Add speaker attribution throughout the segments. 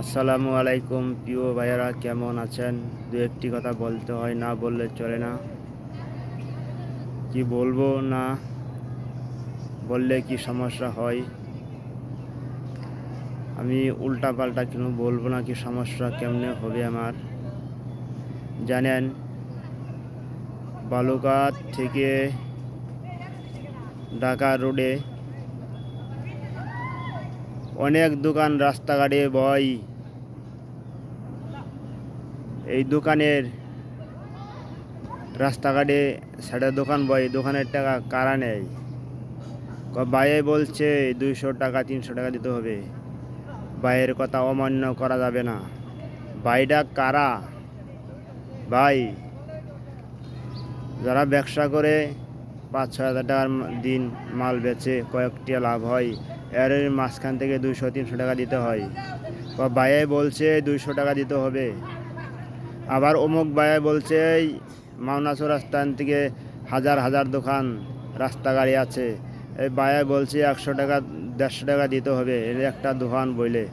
Speaker 1: আসসালামু আলাইকুম, প্রিয় ভাইয়ারা, কেমন আছেন? দু একটি কথা বলতে হয়, না বললে চলে না। কি বলব, না বললে কি সমস্যা হয়? আমি উল্টা পাল্টা কেন বলব না কি সমস্যা কেমনে হবে আমার। জানেন বালুঘাট থেকে ঢাকা রোডে অনেক দোকান রাস্তাঘাটে বয় এই দোকানের রাস্তাঘাটে সাইডে দোকান বয় দোকানের টাকা কারা নেয়? বাইরে বলছে, দুইশো টাকা, তিনশো টাকা দিতে হবে। বাইয়ের কথা অমান্য করা যাবে না। বাইটা কারা? ভাই, যারা ব্যবসা করে পাঁচ ছ হাজার টাকার দিন মাল বেচে কয়েকটি লাভ হয়। এর মাঝখান থেকে দুইশো, তিনশো টাকা দিতে হয়। বা বায়ে বলছে দুইশো টাকা দিতে হবে। আবার অমুক বায়ে বলছে মাওনাসো রাস্তান থেকে হাজার হাজার দোকান, রাস্তা গাড়ি আছে। এই বায়ে বলছে, একশো টাকা, দেড়শো টাকা দিতে হবে, এর একটা দোকান বইলে।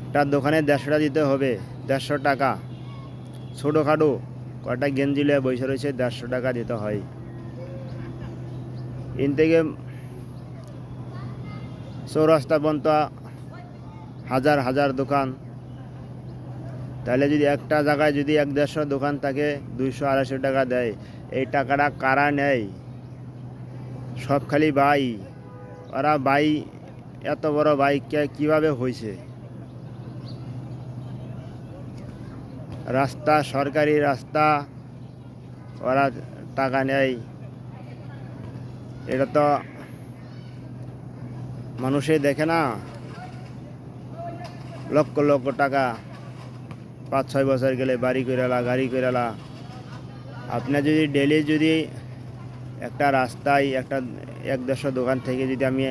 Speaker 1: একটা দোকানে দেড়শো টাকা দিতে হবে, দেড়শো টাকা। ছোটোখাটো কটা গেঞ্জি লিয়ে বসে রয়েছে, দেড়শো টাকা দিতে হয়। ইন থেকে চৌরাস্তা পর্যন্ত হাজার হাজার দোকান। তাহলে যদি একটা জায়গায় যদি এক দেড়শো দোকান থাকে, দুইশো আড়াইশো টাকা দেয়, এই টাকাটা কারা নেয়? সব খালি বাই। ওরা বাই, এত বড় বাইককে কীভাবে হয়েছে রাস্তা, সরকারি রাস্তা, ওরা টাকা নেয়। এটা তো মানুষে দেখে না? লক্ষ লক্ষ টাকা। পাঁচ ছয় বছর গেলে বাড়ি কইরালা, গাড়ি কইরালা। আপনি যদি ডেলি যদি একটা রাস্তায় একটা এক দেড়শো দোকান থেকে যদি আমি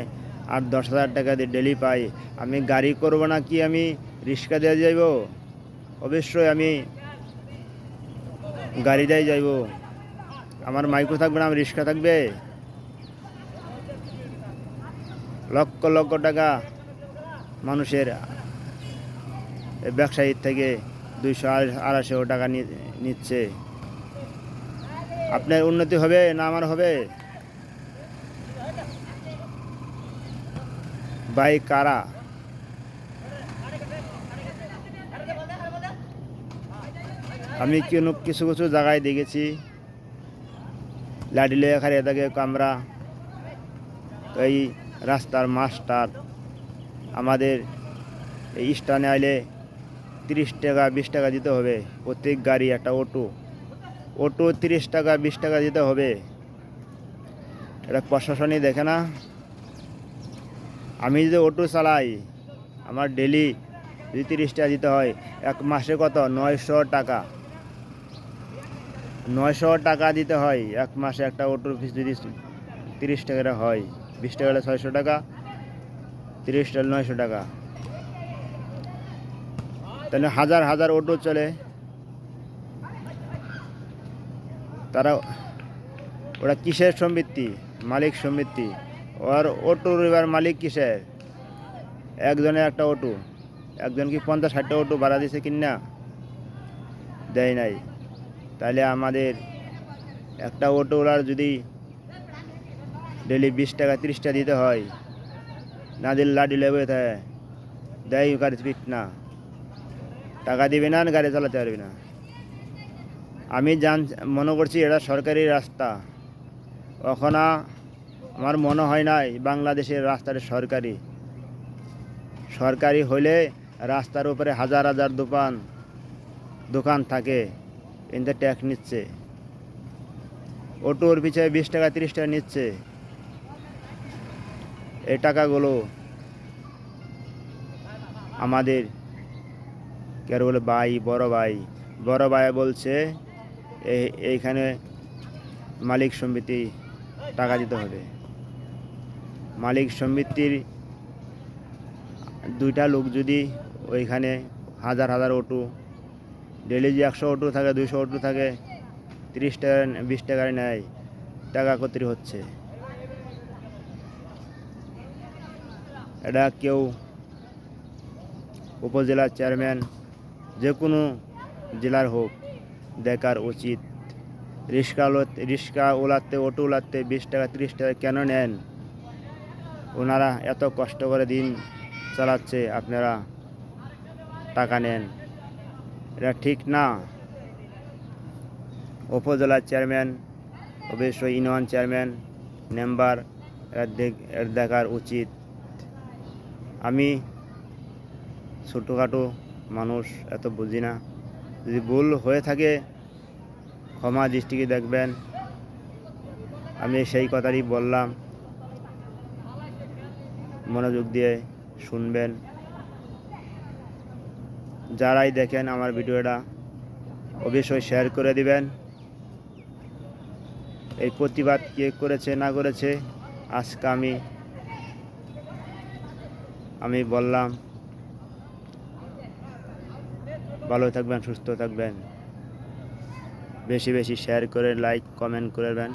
Speaker 1: আট দশ হাজার টাকা দিয়ে ডেলি পাই, আমি গাড়ি করব না কি আমি রিক্সা দিয়ে যাইব? অবশ্যই আমি গাড়ি দিয়ে যাইব। আমার মাইকো থাকবে না, আমার রিক্সা থাকবে? লক্ষ লক্ষ টাকা মানুষের ব্যবসায়ীর থেকে দুইশো আড়াইশো টাকা নিচ্ছে। আপনার উন্নতি হবে না আমার হবে? বাইক কারা? আমি কোনো কিছু কিছু জায়গায় দেখেছি। লাডিলে খারিয়ে থাকে কামরা। এই রাস্তার মাস্টার, আমাদের এই স্টানে আইলে তিরিশ টাকা, বিশ টাকা দিতে হবে। প্রত্যেক গাড়ি একটা অটো। অটো তিরিশ টাকা, বিশ টাকা দিতে হবে। এটা প্রশাসনই দেখে না। আমি যদি অটো চালাই, আমার ডেলি যদি তিরিশ টাকা দিতে হয়, এক মাসে কত? নয়শো টাকা। নয়শো টাকা দিতে হয়, এক মাসে একটা অটোর ফিস যদি তিরিশ টাকা হয়। বিশ টাকা হলে ছয়শো টাকা তিরিশটা নয়শো টাকা। তাহলে হাজার হাজার অটো চলে। তারা ওরা কিসের সমৃদ্ধি? মালিক সমৃদ্ধি। ওর অটো এবার মালিক কিসের? একজনের একটা অটো। একজন কি পঞ্চাশ ষাটটা অটো ভাড়া দিছে কিনা? দেয় নাই। তাহলে আমাদের একটা অটোওয়ালার যদি ডেলি বিশ টাকা তিরিশ টাকা দিতে হয়। না দিলে লাডি লেবে থাকে। দেয় গাড়ি স্পিড না। টাকা দিবে না গাড়ি চালাতে পারবি না। আমি জান মনে করছি এটা সরকারি রাস্তা। ওখানে আমার মনে হয় নাই বাংলাদেশের রাস্তাটা সরকারি। সরকারি হলে রাস্তার উপরে হাজার হাজার দোকান দোকান থাকে। এতে ট্যাক্স নিচ্ছে। অটোর পিছিয়ে বিশ টাকা তিরিশ টাকা নিচ্ছে। এই টাকাগুলো আমাদের কেউ বলে ভাই, বড় ভাই বড় ভাই বলছে এই- এইখানে মালিক সমিতি টাকা দিতে হবে। মালিক সমিতির দুইটা লোক যদি ওইখানে হাজার হাজার অটো ডেলি যে একশো অটো থাকে, দুইশো অটো থাকে, তিরিশ টাকা, বিশ টাকায় নেয়, টাকা কত হচ্ছে। এটা কেউ উপজেলার চেয়ারম্যান যে কোনো জেলার হোক, দেখার উচিত। রিক্সা রিক্সা ওলাতে অটো ওলাতে বিশ টাকা, তিরিশ টাকা কেন নেন? ওনারা এত কষ্ট করে দিন চালাচ্ছে, আপনারা টাকা নেন। এটা ঠিক না। উপজেলার চেয়ারম্যান, অবশ্যই ইউনিয়ন চেয়ারম্যান, মেম্বার দেখার উচিত। আমি ছোটোখাটো মানুষ, এত বুঝি না। যদি ভুল হয়ে থাকে, ক্ষমা দৃষ্টিকে দেখবেন। আমি সেই কথাই বললাম। মনোযোগ দিয়ে শুনবেন। যারাই দেখেন আমার ভিডিওটা, অবশ্যই শেয়ার করে দিবেন। এই প্রতিবাদ কে করেছে, না করেছে, আজকে আমি আমি বললাম, ভালো থাকবেন, সুস্থ থাকবেন। বেশি বেশি শেয়ার করে লাইক কমেন্ট করে দেবেন।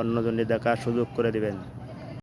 Speaker 1: অন্যজনের দেখার সুযোগ করে দিবেন।